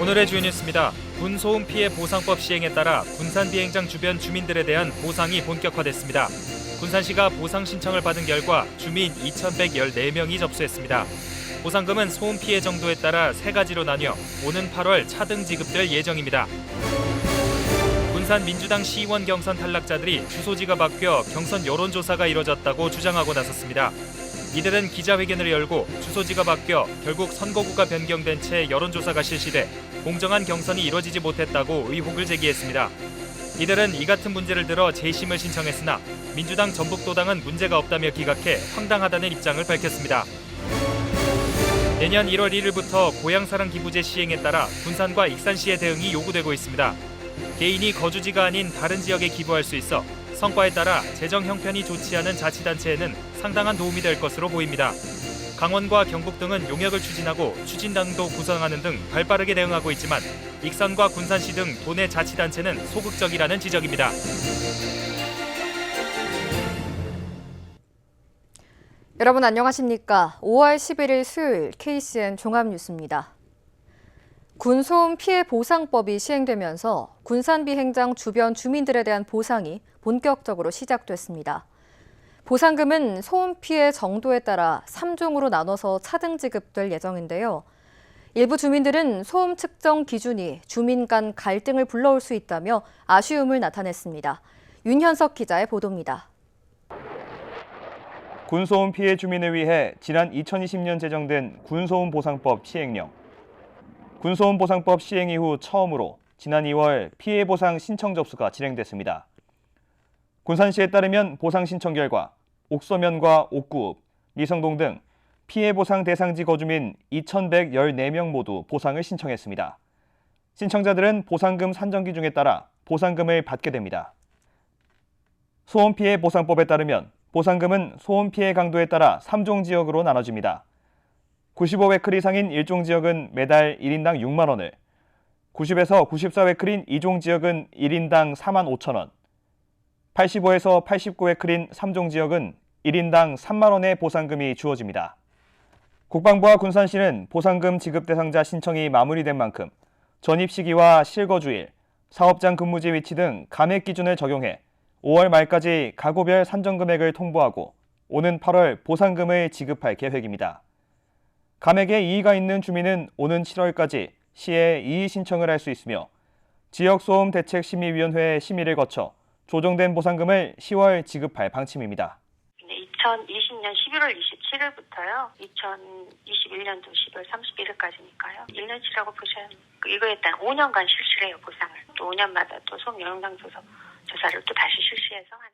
오늘의 주요 뉴스입니다. 군 소음 피해 보상법 시행에 따라 군산 비행장 주변 주민들에 대한 보상이 본격화됐습니다. 군산시가 보상 신청을 받은 결과 주민 2,114명이 접수했습니다. 보상금은 소음 피해 정도에 따라 세 가지로 나뉘어 오는 8월 차등 지급될 예정입니다. 군산 민주당 시의원 경선 탈락자들이 주소지가 바뀌어 경선 여론조사가 이뤄졌다고 주장하고 나섰습니다. 이들은 기자회견을 열고 주소지가 바뀌어 결국 선거구가 변경된 채 여론조사가 실시돼 공정한 경선이 이뤄지지 못했다고 의혹을 제기했습니다. 이들은 이 같은 문제를 들어 재심을 신청했으나 민주당 전북도당은 문제가 없다며 기각해 황당하다는 입장을 밝혔습니다. 내년 1월 1일부터 고향사랑 기부제 시행에 따라 군산과 익산시의 대응이 요구되고 있습니다. 개인이 거주지가 아닌 다른 지역에 기부할 수 있어 성과에 따라 재정 형편이 좋지 않은 자치단체에는 상당한 도움이 될 것으로 보입니다. 강원과 경북 등은 용역을 추진하고 추진단도 구성하는 등 발빠르게 대응하고 있지만 익산과 군산시 등 도내 자치단체는 소극적이라는 지적입니다. 여러분 안녕하십니까? 5월 11일 수요일 KCN 종합뉴스입니다. 군소음 피해 보상법이 시행되면서 군산 비행장 주변 주민들에 대한 보상이 본격적으로 시작됐습니다. 보상금은 소음 피해 정도에 따라 3종으로 나눠서 차등 지급될 예정인데요. 일부 주민들은 소음 측정 기준이 주민 간 갈등을 불러올 수 있다며 아쉬움을 나타냈습니다. 윤현석 기자의 보도입니다. 군소음 피해 주민을 위해 지난 2020년 제정된 군소음 보상법 시행령. 군소음 보상법 시행 이후 처음으로 지난 2월 피해 보상 신청 접수가 진행됐습니다. 군산시에 따르면 보상 신청 결과 옥서면과 옥구읍, 미성동 등 피해 보상 대상지 거주민 2,114명 모두 보상을 신청했습니다. 신청자들은 보상금 산정 기준에 따라 보상금을 받게 됩니다. 소음 피해 보상법에 따르면 보상금은 소음 피해 강도에 따라 3종 지역으로 나눠집니다. 95웨클 이상인 1종 지역은 매달 1인당 6만 원을, 90에서 94웨클인 2종 지역은 1인당 4만 5천 원, 85에서 89웨클인 3종 지역은 1인당 3만 원의 보상금이 주어집니다. 국방부와 군산시는 보상금 지급 대상자 신청이 마무리된 만큼 전입 시기와 실거주일, 사업장 근무지 위치 등 감액 기준을 적용해 5월 말까지 가구별 산정 금액을 통보하고 오는 8월 보상금을 지급할 계획입니다. 감액에 이의가 있는 주민은 오는 7월까지 시에 이의 신청을 할 수 있으며 지역소음 대책심의위원회 심의를 거쳐 조정된 보상금을 10월 지급할 방침입니다. 2020년 11월 27일부터요. 2021년도 12월 31일까지니까요. 1년치라고 보셔야 이거에 따른 5년간 실시를 해요, 보상을. 또 5년마다 또 소음 영향 조사, 조사를 또 다시 실시해서 하는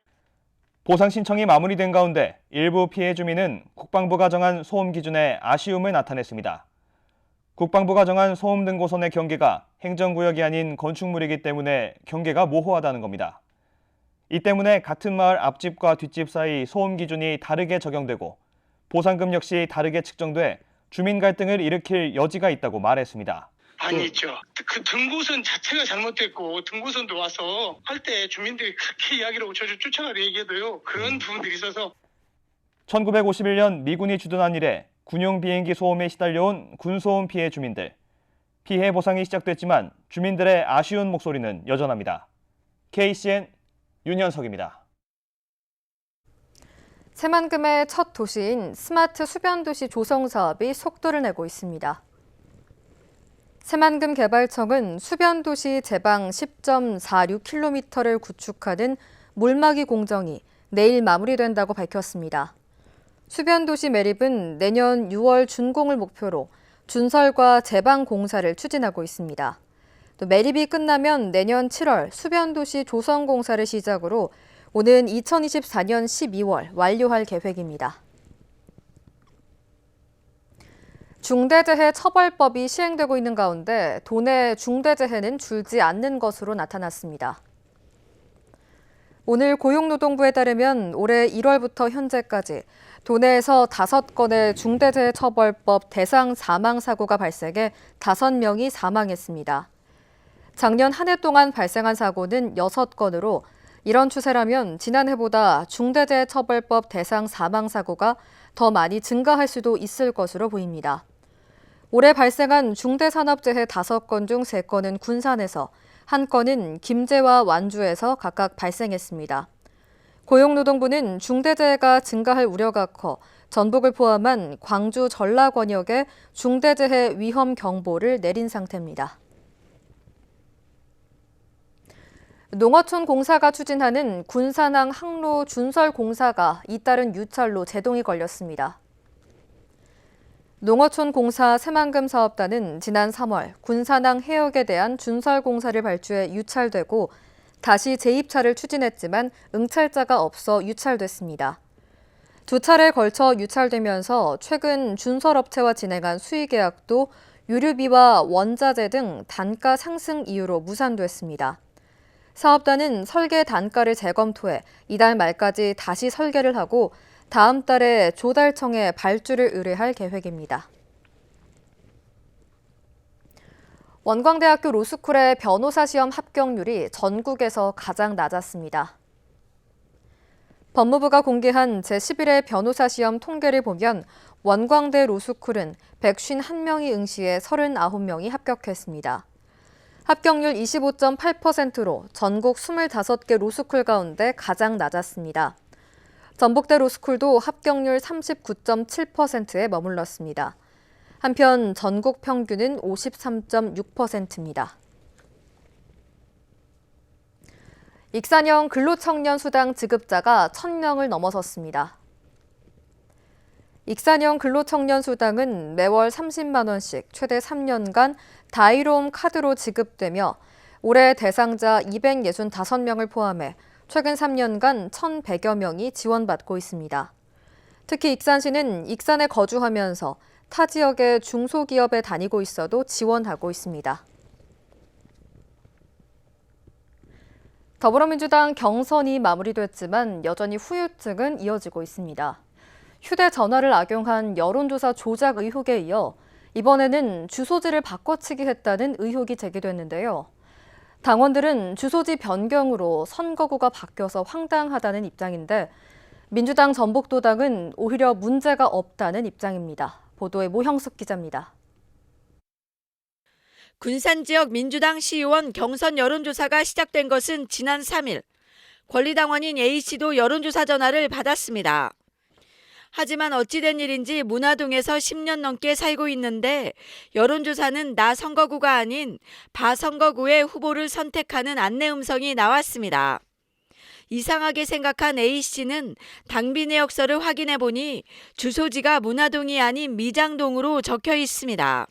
보상 신청이 마무리된 가운데 일부 피해 주민은 국방부가 정한 소음 기준에 아쉬움을 나타냈습니다. 국방부가 정한 소음 등고선의 경계가 행정구역이 아닌 건축물이기 때문에 경계가 모호하다는 겁니다. 이 때문에 같은 마을 앞집과 뒷집 사이 소음 기준이 다르게 적용되고 보상금 역시 다르게 측정돼 주민 갈등을 일으킬 여지가 있다고 말했습니다. 아니죠. 그 등고선 자체가 잘못됐고 등고선도 와서 할 때 주민들이 그렇게 이야기를 저 쫓아가려 얘기해도요. 그런 부분들이 있어서 1951년 미군이 주둔한 이래 군용 비행기 소음에 시달려온 군소음 피해 주민들. 피해 보상이 시작됐지만 주민들의 아쉬운 목소리는 여전합니다. KCN 윤현석입니다. 새만금의 첫 도시인 스마트 수변도시 조성 사업이 속도를 내고 있습니다. 새만금 개발청은 수변도시 제방 10.46km를 구축하는 물막이 공정이 내일 마무리된다고 밝혔습니다. 수변도시 매립은 내년 6월 준공을 목표로 준설과 제방 공사를 추진하고 있습니다. 또 매립이 끝나면 내년 7월 수변도시 조성 공사를 시작으로 오는 2024년 12월 완료할 계획입니다. 중대재해 처벌법이 시행되고 있는 가운데 도내 중대재해는 줄지 않는 것으로 나타났습니다. 오늘 고용노동부에 따르면 올해 1월부터 현재까지 도내에서 다섯 건의 중대재해처벌법 대상 사망 사고가 발생해 다섯 명이 사망했습니다. 작년 한 해 동안 발생한 사고는 6건으로 이런 추세라면 지난해보다 중대재해처벌법 대상 사망 사고가 더 많이 증가할 수도 있을 것으로 보입니다. 올해 발생한 중대산업재해 5건 중 3건은 군산에서, 한 건은 김제와 완주에서 각각 발생했습니다. 고용노동부는 중대재해가 증가할 우려가 커 전북을 포함한 광주 전라 권역에 중대재해 위험 경보를 내린 상태입니다. 농어촌 공사가 추진하는 군산항 항로 준설 공사가 잇따른 유찰로 제동이 걸렸습니다. 농어촌 공사 새만금 사업단은 지난 3월 군산항 해역에 대한 준설 공사를 발주해 유찰되고 다시 재입찰을 추진했지만 응찰자가 없어 유찰됐습니다. 두 차례 걸쳐 유찰되면서 최근 준설업체와 진행한 수의 계약도 유류비와 원자재 등 단가 상승 이유로 무산됐습니다. 사업단은 설계 단가를 재검토해 이달 말까지 다시 설계를 하고 다음 달에 조달청에 발주를 의뢰할 계획입니다. 원광대학교 로스쿨의 변호사 시험 합격률이 전국에서 가장 낮았습니다. 법무부가 공개한 제11회 변호사 시험 통계를 보면 원광대 로스쿨은 151명이 응시해 39명이 합격했습니다. 합격률 25.8%로 전국 25개 로스쿨 가운데 가장 낮았습니다. 전북대 로스쿨도 합격률 39.7%에 머물렀습니다. 한편 전국 평균은 53.6%입니다. 익산형 근로청년 수당 지급자가 1000명을 넘어섰습니다. 익산형 근로청년 수당은 매월 30만 원씩 최대 3년간 다이로움 카드로 지급되며 올해 대상자 265명을 포함해 최근 3년간 1,100여 명이 지원받고 있습니다. 특히 익산시는 익산에 거주하면서 타 지역의 중소기업에 다니고 있어도 지원하고 있습니다. 더불어민주당 경선이 마무리됐지만 여전히 후유증은 이어지고 있습니다. 휴대전화를 악용한 여론조사 조작 의혹에 이어 이번에는 주소지를 바꿔치기 했다는 의혹이 제기됐는데요. 당원들은 주소지 변경으로 선거구가 바뀌어서 황당하다는 입장인데 민주당 전북도당은 오히려 문제가 없다는 입장입니다. 보도에 모형숙 기자입니다. 군산 지역 민주당 시의원 경선 여론조사가 시작된 것은 지난 3일. 권리당원인 A씨도 여론조사 전화를 받았습니다. 하지만 어찌된 일인지 문화동에서 10년 넘게 살고 있는데 여론조사는 나 선거구가 아닌 바 선거구의 후보를 선택하는 안내 음성이 나왔습니다. 이상하게 생각한 A씨는 당비 내역서를 확인해 보니 주소지가 문화동이 아닌 미장동으로 적혀 있습니다.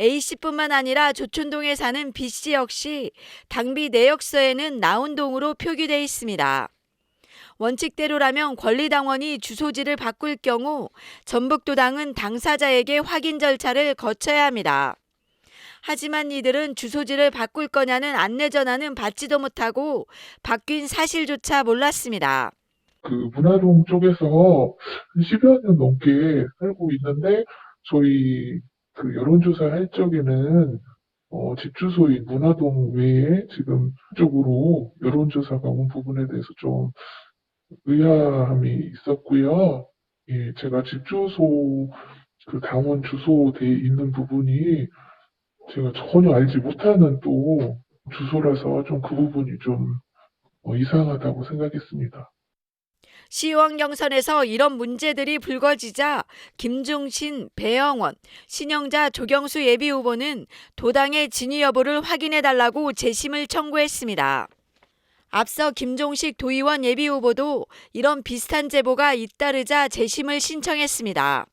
A씨뿐만 아니라 조촌동에 사는 B씨 역시 당비 내역서에는 나온동으로 표기돼 있습니다. 원칙대로라면 권리당원이 주소지를 바꿀 경우 전북도당은 당사자에게 확인 절차를 거쳐야 합니다. 하지만 이들은 주소지를 바꿀 거냐는 안내 전화는 받지도 못하고 바뀐 사실조차 몰랐습니다. 그 문화동 쪽에서 한 10여 년 넘게 살고 있는데 저희 그 여론조사 할 적에는 어, 집 주소인 문화동 외에 지금 쪽으로 여론조사가 온 부분에 대해서 좀 의아함이 있었고요. 예, 제가 집 주소 그 당원 주소돼 있는 부분이 제가 전혀 알지 못하는 또 주소라서 좀 그 부분이 좀 어, 이상하다고 생각했습니다. 시의원 경선에서 이런 문제들이 불거지자 김중신, 배영원, 신영자, 조경수 예비 후보는 도당의 진위 여부를 확인해 달라고 재심을 청구했습니다. 앞서 김종식 도의원 예비후보도 이런 비슷한 제보가 잇따르자 재심을 신청했습니다.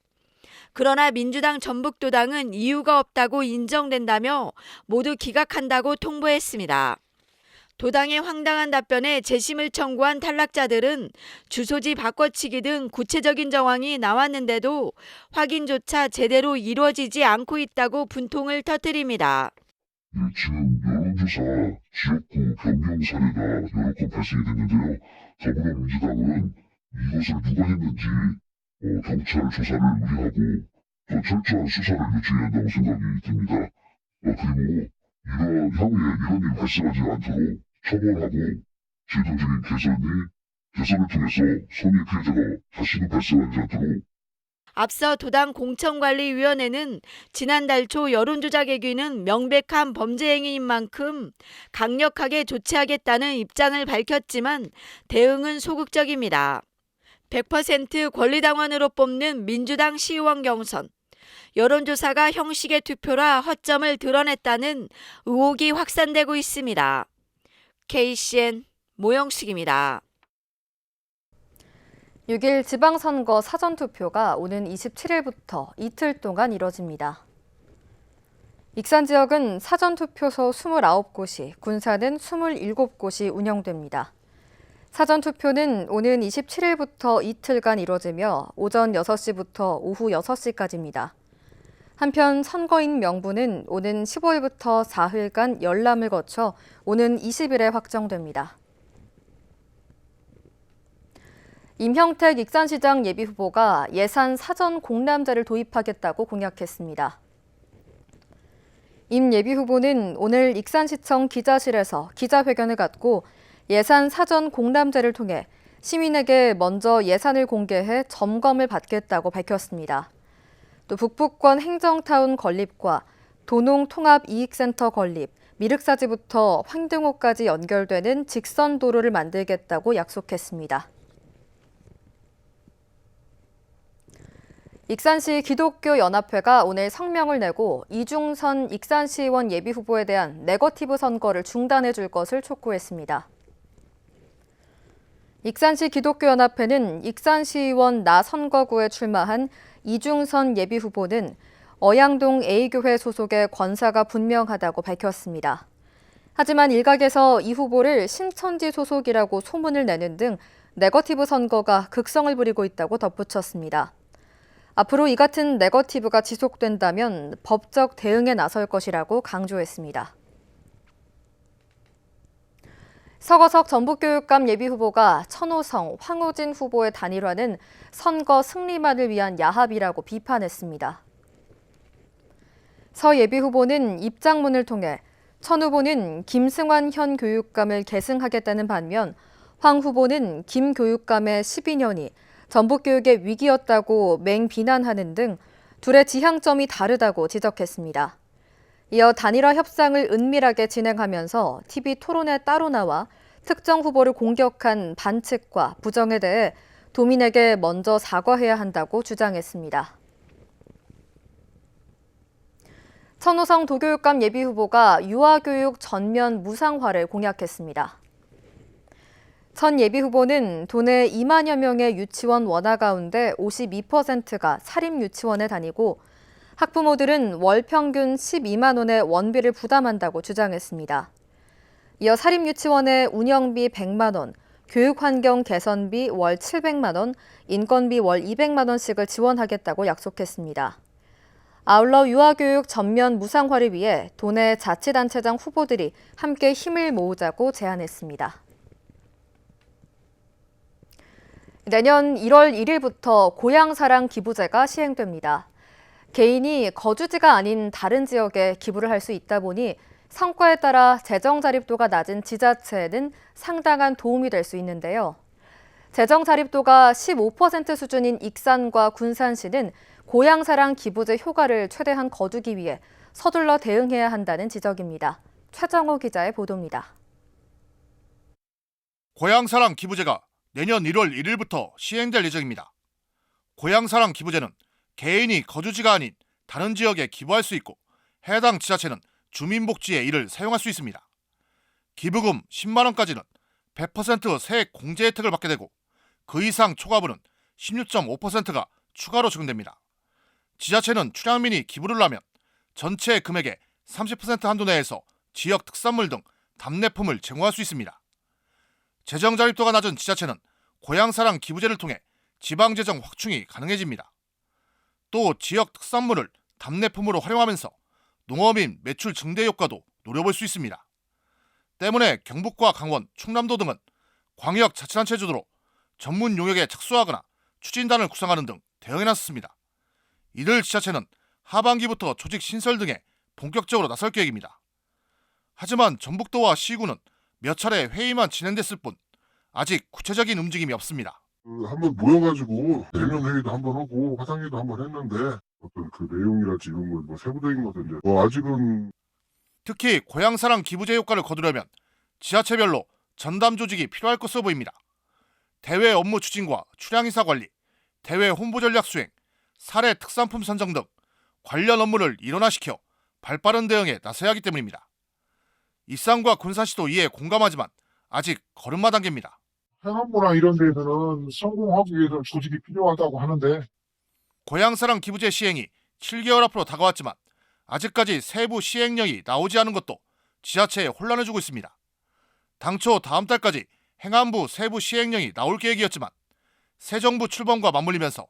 그러나 민주당 전북도당은 이유가 없다고 인정된다며 모두 기각한다고 통보했습니다. 도당의 황당한 답변에 재심을 청구한 탈락자들은 주소지 바꿔치기 등 구체적인 정황이 나왔는데도 확인조차 제대로 이루어지지 않고 있다고 분통을 터뜨립니다. 여론조사 지역구 변경 사례가 여러 건 발생이 됐는데요. 더불어민주당은 이것을 누가 했는지 어, 경찰 조사를 의뢰하고 더 철저한 수사를 요청해야 한다고 생각이 듭니다. 어, 그리고 이러한 향후에 이런 일이 발생하지 않도록 처벌하고 제도적인 개선이 개선을 통해서 손해 피해자가 다시는 발생하지 않도록 앞서 도당 공천관리위원회는 지난달 초 여론조작 얘기는 명백한 범죄 행위인 만큼 강력하게 조치하겠다는 입장을 밝혔지만 대응은 소극적입니다. 100% 권리당원으로 뽑는 민주당 시의원 경선. 여론조사가 형식의 투표라 허점을 드러냈다는 의혹이 확산되고 있습니다. KCN 모영식입니다. 6일 지방선거 사전투표가 오는 27일부터 이틀 동안 이뤄집니다. 익산 지역은 사전투표소 29곳이, 군사는 27곳이 운영됩니다. 사전투표는 오는 27일부터 이틀간 이뤄지며 오전 6시부터 오후 6시까지입니다. 한편 선거인 명부는 오는 15일부터 4일간 열람을 거쳐 오는 20일에 확정됩니다. 임형택 익산시장 예비후보가 예산 사전 공람제를 도입하겠다고 공약했습니다. 임 예비후보는 오늘 익산시청 기자실에서 기자회견을 갖고 예산 사전 공람제를 통해 시민에게 먼저 예산을 공개해 점검을 받겠다고 밝혔습니다. 또 북부권 행정타운 건립과 도농통합이익센터 건립, 미륵사지부터 황등호까지 연결되는 직선 도로를 만들겠다고 약속했습니다. 익산시 기독교 연합회가 오늘 성명을 내고 이중선 익산시의원 예비 후보에 대한 네거티브 선거를 중단해 줄 것을 촉구했습니다. 익산시 기독교 연합회는 익산시의원 나 선거구에 출마한 이중선 예비 후보는 어양동 A교회 소속의 권사가 분명하다고 밝혔습니다. 하지만 일각에서 이 후보를 신천지 소속이라고 소문을 내는 등 네거티브 선거가 극성을 부리고 있다고 덧붙였습니다. 앞으로 이 같은 네거티브가 지속된다면 법적 대응에 나설 것이라고 강조했습니다. 서거석 전북교육감 예비후보가 천호성, 황우진 후보의 단일화는 선거 승리만을 위한 야합이라고 비판했습니다. 서 예비후보는 입장문을 통해 천 후보는 김승환 현 교육감을 계승하겠다는 반면 황 후보는 김 교육감의 12년이 전북교육의 위기였다고 맹비난하는 등 둘의 지향점이 다르다고 지적했습니다. 이어 단일화 협상을 은밀하게 진행하면서 TV 토론에 따로 나와 특정 후보를 공격한 반측과 부정에 대해 도민에게 먼저 사과해야 한다고 주장했습니다. 천호성 도교육감 예비후보가 유아교육 전면 무상화를 공약했습니다. 천 예비 후보는 도내 2만여 명의 유치원 원화 가운데 52%가 사립 유치원에 다니고 학부모들은 월 평균 12만 원의 원비를 부담한다고 주장했습니다. 이어 사립 유치원의 운영비 100만 원, 교육 환경 개선비 월 700만 원, 인건비 월 200만 원씩을 지원하겠다고 약속했습니다. 아울러 유아교육 전면 무상화를 위해 도내 자치단체장 후보들이 함께 힘을 모으자고 제안했습니다. 내년 1월 1일부터 고향사랑 기부제가 시행됩니다. 개인이 거주지가 아닌 다른 지역에 기부를 할 수 있다 보니 성과에 따라 재정 자립도가 낮은 지자체에는 상당한 도움이 될 수 있는데요. 재정 자립도가 15% 수준인 익산과 군산시는 고향사랑 기부제 효과를 최대한 거두기 위해 서둘러 대응해야 한다는 지적입니다. 최정호 기자의 보도입니다. 고향사랑 기부제가 내년 1월 1일부터 시행될 예정입니다. 고향사랑 기부제는 개인이 거주지가 아닌 다른 지역에 기부할 수 있고 해당 지자체는 주민복지에 이를 사용할 수 있습니다. 기부금 10만 원까지는 100% 세액 공제 혜택을 받게 되고 그 이상 초과분은 16.5%가 추가로 적용됩니다. 지자체는 출향민이 기부를 하면 전체 금액의 30% 한도 내에서 지역 특산물 등 답례품을 제공할 수 있습니다. 재정 자립도가 낮은 지자체는 고향사랑 기부제를 통해 지방 재정 확충이 가능해집니다. 또 지역 특산물을 답례품으로 활용하면서 농어민 매출 증대 효과도 노려볼 수 있습니다. 때문에 경북과 강원, 충남도 등은 광역 자치단체 주도로 전문 용역에 착수하거나 추진단을 구성하는 등 대응에 나섰습니다. 이들 지자체는 하반기부터 조직 신설 등에 본격적으로 나설 계획입니다. 하지만 전북도와 시구는 몇 차례 회의만 진행됐을 뿐 아직 구체적인 움직임이 없습니다. 그 한번 모여가지고 대면 회의도 한번 하고 화상회의도 한번 했는데 어떤 그 내용이랄지 이런 걸뭐 세부적인 것은 이제 뭐 아직은 특히 고향사랑 기부제 효과를 거두려면 지자체별로 전담 조직이 필요할 것으로 보입니다. 대회 업무 추진과 출향이사 관리, 대회 홍보 전략 수행, 사례 특산품 선정 등 관련 업무를 일원화시켜 발빠른 대응에 나서야 하기 때문입니다. 일산과 군산시도 이에 공감하지만 아직 걸음마 단계입니다. 행안부나 이런 데에서는 성공하기 위해서 조직이 필요하다고 하는데 고향사랑 기부제 시행이 7개월 앞으로 다가왔지만 아직까지 세부 시행령이 나오지 않은 것도 지자체에 혼란을 주고 있습니다. 당초 다음 달까지 행안부 세부 시행령이 나올 계획이었지만 새 정부 출범과 맞물리면서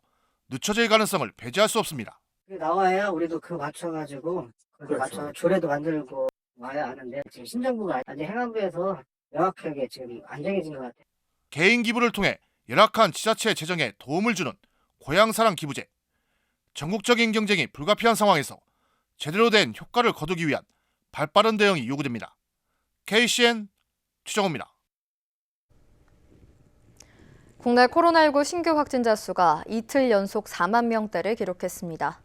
늦춰질 가능성을 배제할 수 없습니다. 나와야 우리도 그 맞춰가지고 그렇죠. 맞춰 조례도 만들고 와야 하는데 지금 신정부가 아직 행안부에서 명확하게 지금 안 정해진 것 같아요. 개인 기부를 통해 열악한 지자체 재정에 도움을 주는 고향사랑 기부제. 전국적인 경쟁이 불가피한 상황에서 제대로 된 효과를 거두기 위한 발빠른 대응이 요구됩니다. KCN 최정호입니다. 국내 코로나19 신규 확진자 수가 이틀 연속 4만 명대를 기록했습니다.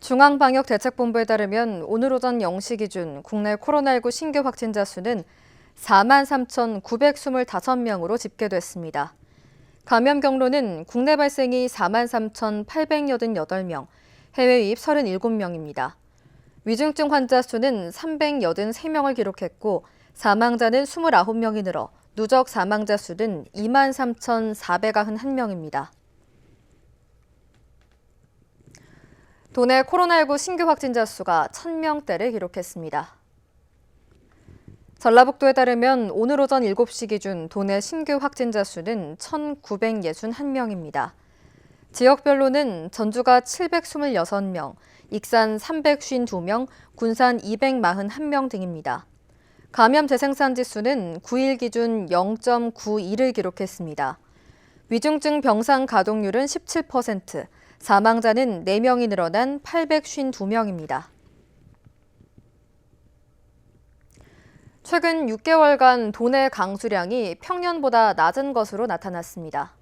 중앙방역대책본부에 따르면 오늘 오전 0시 기준 국내 코로나19 신규 확진자 수는 4만 3,925명으로 집계됐습니다. 감염 경로는 국내 발생이 4만 3,888명, 해외 유입 37명입니다. 위중증 환자 수는 383명을 기록했고 사망자는 29명이 늘어 누적 사망자 수는 2만 3,491명입니다. 도내 코로나19 신규 확진자 수가 1,000명대를 기록했습니다. 전라북도에 따르면 오늘 오전 7시 기준 도내 신규 확진자 수는 1,961명입니다. 지역별로는 전주가 726명, 익산 352명, 군산 241명 등입니다. 감염 재생산 지수는 9일 기준 0.92를 기록했습니다. 위중증 병상 가동률은 17%, 사망자는 4명이 늘어난 852명입니다. 최근 6개월간 도내 강수량이 평년보다 낮은 것으로 나타났습니다.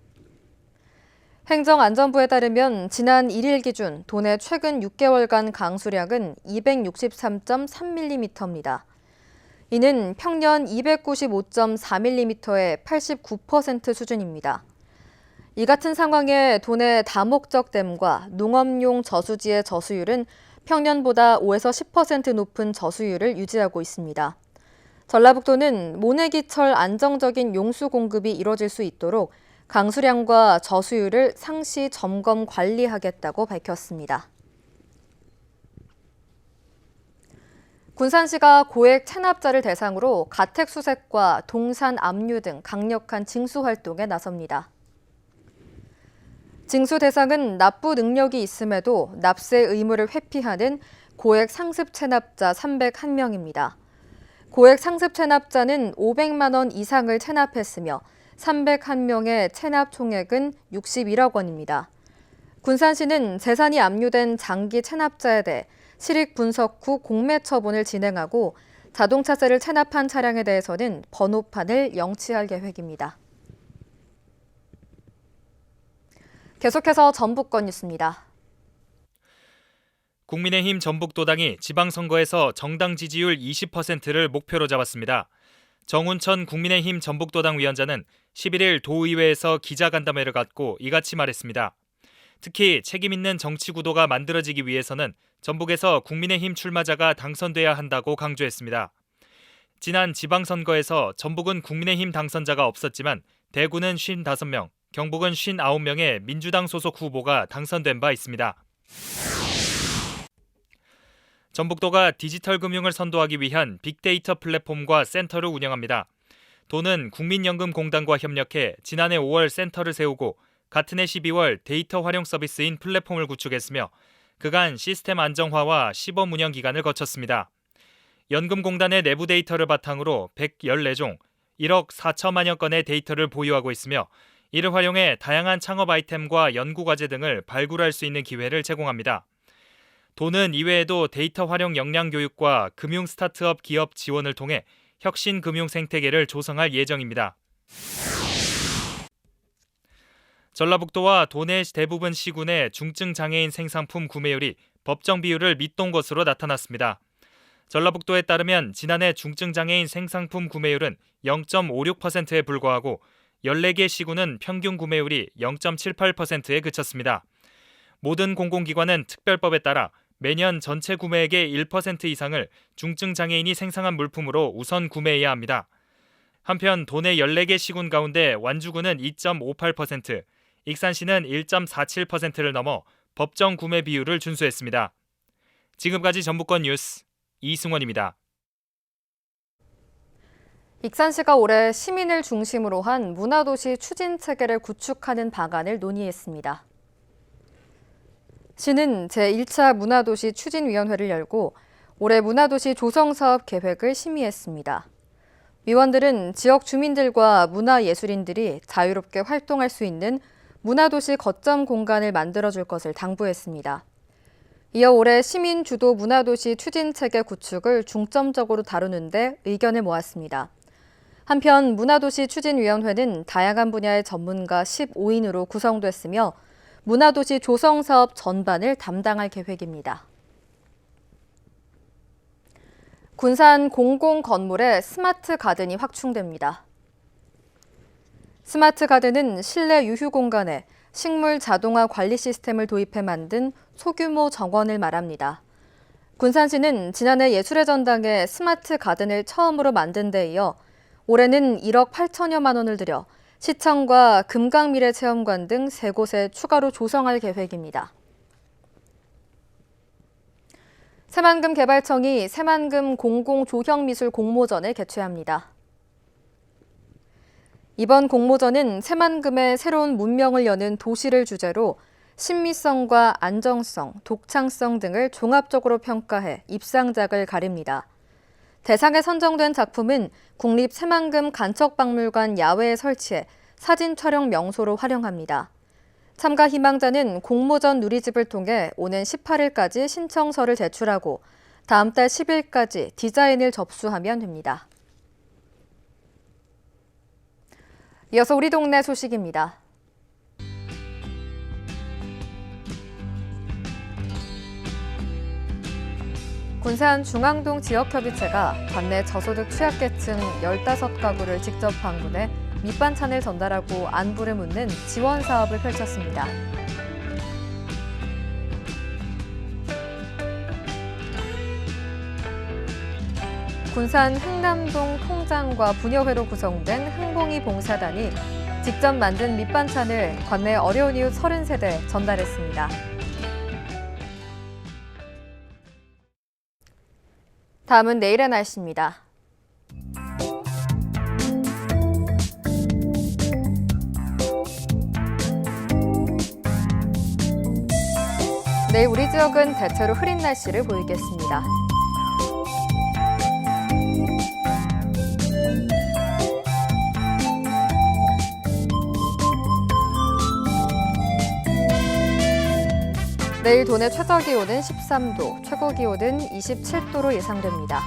행정안전부에 따르면 지난 1일 기준 도내 최근 6개월간 강수량은 263.3mm입니다. 이는 평년 295.4mm의 89% 수준입니다. 이 같은 상황에 도내 다목적 댐과 농업용 저수지의 저수율은 평년보다 5에서 10% 높은 저수율을 유지하고 있습니다. 전라북도는 모내기철 안정적인 용수 공급이 이뤄질 수 있도록 강수량과 저수율을 상시 점검 관리하겠다고 밝혔습니다. 군산시가 고액 체납자를 대상으로 가택 수색과 동산 압류 등 강력한 징수 활동에 나섭니다. 징수 대상은 납부 능력이 있음에도 납세 의무를 회피하는 고액 상습 체납자 301명입니다. 고액 상습 체납자는 500만 원 이상을 체납했으며 301명의 체납 총액은 61억 원입니다. 군산시는 재산이 압류된 장기 체납자에 대해 실익 분석 후 공매 처분을 진행하고 자동차세를 체납한 차량에 대해서는 번호판을 영치할 계획입니다. 계속해서 전북권 뉴스입니다. 국민의힘 전북도당이 지방선거에서 정당 지지율 20%를 목표로 잡았습니다. 정운천 국민의힘 전북도당 위원장은 11일 도의회에서 기자간담회를 갖고 이같이 말했습니다. 특히 책임 있는 정치 구도가 만들어지기 위해서는 전북에서 국민의힘 출마자가 당선돼야 한다고 강조했습니다. 지난 지방선거에서 전북은 국민의힘 당선자가 없었지만 대구는 55명, 경북은 59명의 민주당 소속 후보가 당선된 바 있습니다. 전북도가 디지털 금융을 선도하기 위한 빅데이터 플랫폼과 센터를 운영합니다. 도는 국민연금공단과 협력해 지난해 5월 센터를 세우고 같은 해 12월 데이터 활용 서비스인 플랫폼을 구축했으며 그간 시스템 안정화와 시범 운영 기간을 거쳤습니다. 연금공단의 내부 데이터를 바탕으로 114종, 1억 4천만여 건의 데이터를 보유하고 있으며 이를 활용해 다양한 창업 아이템과 연구 과제 등을 발굴할 수 있는 기회를 제공합니다. 도는 이외에도 데이터 활용 역량 교육과 금융 스타트업 기업 지원을 통해 혁신 금융 생태계를 조성할 예정입니다. 전라북도와 도내 대부분 시군의 중증 장애인 생상품 구매율이 법정 비율을 밑돈 것으로 나타났습니다. 전라북도에 따르면 지난해 중증 장애인 생상품 구매율은 0.56%에 불과하고 14개 시군은 평균 구매율이 0.78%에 그쳤습니다. 모든 공공기관은 특별법에 따라 매년 전체 구매액의 1% 이상을 중증 장애인이 생산한 물품으로 우선 구매해야 합니다. 한편 도내 14개 시군 가운데 완주군은 2.58%, 익산시는 1.47%를 넘어 법정 구매 비율을 준수했습니다. 지금까지 전북권 뉴스 이승원입니다. 익산시가 올해 시민을 중심으로 한 문화도시 추진 체계를 구축하는 방안을 논의했습니다. 시는 제1차 문화도시 추진위원회를 열고 올해 문화도시 조성사업 계획을 심의했습니다. 위원들은 지역 주민들과 문화예술인들이 자유롭게 활동할 수 있는 문화도시 거점 공간을 만들어줄 것을 당부했습니다. 이어 올해 시민 주도 문화도시 추진 체계 구축을 중점적으로 다루는데 의견을 모았습니다. 한편 문화도시 추진위원회는 다양한 분야의 전문가 15인으로 구성됐으며 문화도시 조성 사업 전반을 담당할 계획입니다. 군산 공공 건물에 스마트 가든이 확충됩니다. 스마트 가든은 실내 유휴 공간에 식물 자동화 관리 시스템을 도입해 만든 소규모 정원을 말합니다. 군산시는 지난해 예술의 전당에 스마트 가든을 처음으로 만든 데 이어 올해는 1억 8천여만 원을 들여 시청과 금강미래체험관 등 세 곳에 추가로 조성할 계획입니다. 새만금 개발청이 새만금 공공조형미술 공모전을 개최합니다. 이번 공모전은 새만금의 새로운 문명을 여는 도시를 주제로 신미성과 안정성, 독창성 등을 종합적으로 평가해 입상작을 가립니다. 대상에 선정된 작품은 국립 새만금 간척박물관 야외에 설치해 사진 촬영 명소로 활용합니다. 참가 희망자는 공모전 누리집을 통해 오는 18일까지 신청서를 제출하고 다음 달 10일까지 디자인을 접수하면 됩니다. 이어서 우리 동네 소식입니다. 군산 중앙동 지역협의체가 관내 저소득 취약계층 15가구를 직접 방문해 밑반찬을 전달하고 안부를 묻는 지원 사업을 펼쳤습니다. 군산 흥남동 통장과 부녀회로 구성된 흥봉이 봉사단이 직접 만든 밑반찬을 관내 어려운 이웃 30세대 전달했습니다. 다음은 내일의 날씨입니다. 내일 우리 지역은 대체로 흐린 날씨를 보이겠습니다. 내일 도내 최저 기온은 13도, 최고 기온은 27도로 예상됩니다.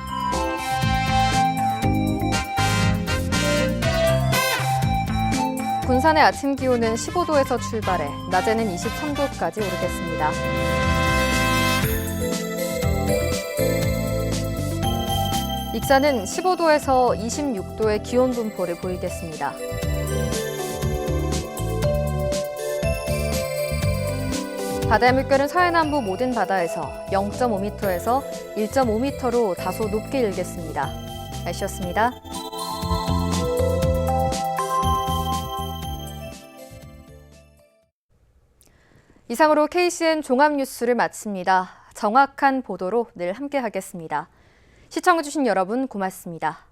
군산의 아침 기온은 15도에서 출발해 낮에는 23도까지 오르겠습니다. 익산은 15도에서 26도의 기온 분포를 보이겠습니다. 바다의 물결은 서해남부 모든 바다에서 0.5m에서 1.5m로 다소 높게 일겠습니다. 날씨였습니다. 이상으로 KCN 종합뉴스를 마칩니다. 정확한 보도로 늘 함께하겠습니다. 시청해주신 여러분 고맙습니다.